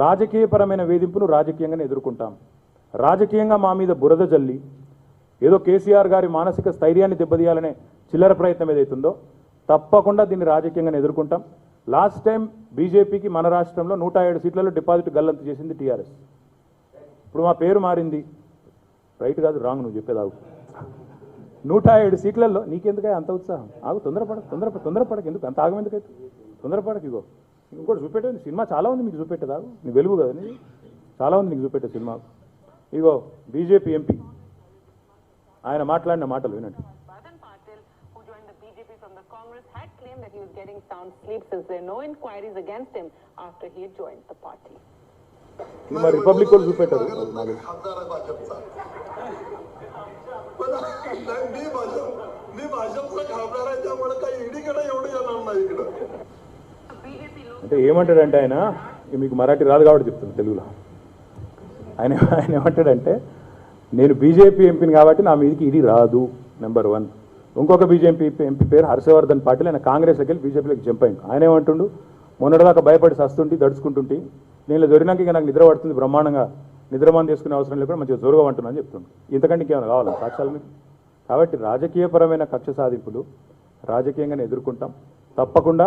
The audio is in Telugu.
రాజకీయపరమైన వేధింపును రాజకీయంగానే ఎదుర్కొంటాం. రాజకీయంగా మా మీద బురద జల్లి ఏదో కేసీఆర్ గారి మానసిక స్థైర్యాన్ని దెబ్బతీయాలనే చిల్లర ప్రయత్నం ఏదైతుందో తప్పకుండా దీన్ని రాజకీయంగానే ఎదుర్కొంటాం. లాస్ట్ టైం బీజేపీకి మన రాష్ట్రంలో నూట ఏడు సీట్లలో డిపాజిట్ గల్లంతు చేసింది టీఆర్ఎస్. ఇప్పుడు మా పేరు మారింది. రైట్ కాదు రాంగ్ నువ్వు చెప్పేదావు నూట ఏడు సీట్లలో నీకెందుకే అంత ఉత్సాహం? ఆగు తొందరపడక తొందర తొందరపడక. ఎందుకు? అంత ఆగం ఎందుకైతే తొందరపడక ఇగో. ఇంకోటి చూపెట్టేది సినిమా చాలా ఉంది మీకు చూపెట్టేది ఆగు నీ వెలుగు కదా నీ చాలా ఉంది నీకు చూపెట్టే సినిమా ఇగో బీజేపీ ఎంపీ ఆయన మాట్లాడిన మాటలు వినండి Badan Patil, who joined the BJP from the Congress, had claimed that he was getting sound sleep since there are no inquiries against him after he had joined the party. ఇది మా రిపబ్లిక్ వాళ్ళు చూపెట్టారు నాకు खासदार आहे भाजपचा पण नाही, मी भाजप मी भाजपचा खासदार आहे त्यामुळे काही ईडीकडे एवढं येणार नाही इकडं అంటే ఏమంటాడంటే ఆయన మీకు మరాఠీ రాదు కాబట్టి చెప్తుంది తెలుగులో. ఆయన ఆయన ఏమంటాడంటే నేను బీజేపీ ఎంపీని కాబట్టి నా మీదకి ఇది రాదు నెంబర్ వన్. ఇంకొక బీజేపీ ఎంపీ పేరు హర్షవర్ధన్ పాటిల్. ఆయన కాంగ్రెస్లోకి వెళ్ళి బీజేపీలోకి జంప్ అయింది ఆయన ఏమంటుండు మొన్నటిదాకా భయపడి సస్తుంటి దడుచుకుంటుంటి. నేను దొరినాక ఇక నాకు నిద్ర పడుతుంది బ్రహ్మాండంగా. నిద్రమాన్ చేసుకునే అవసరం లేకుండా మంచిగా జోరుగా ఉంటుందని చెప్తుంది చెప్తుండు. ఇంతకంటే ఇంకేమైనా కావాలా? సాక్ష్యాలు మీకు? కాబట్టి రాజకీయపరమైన కక్ష సాధింపులు రాజకీయంగానే ఎదుర్కొంటాం. తప్పకుండా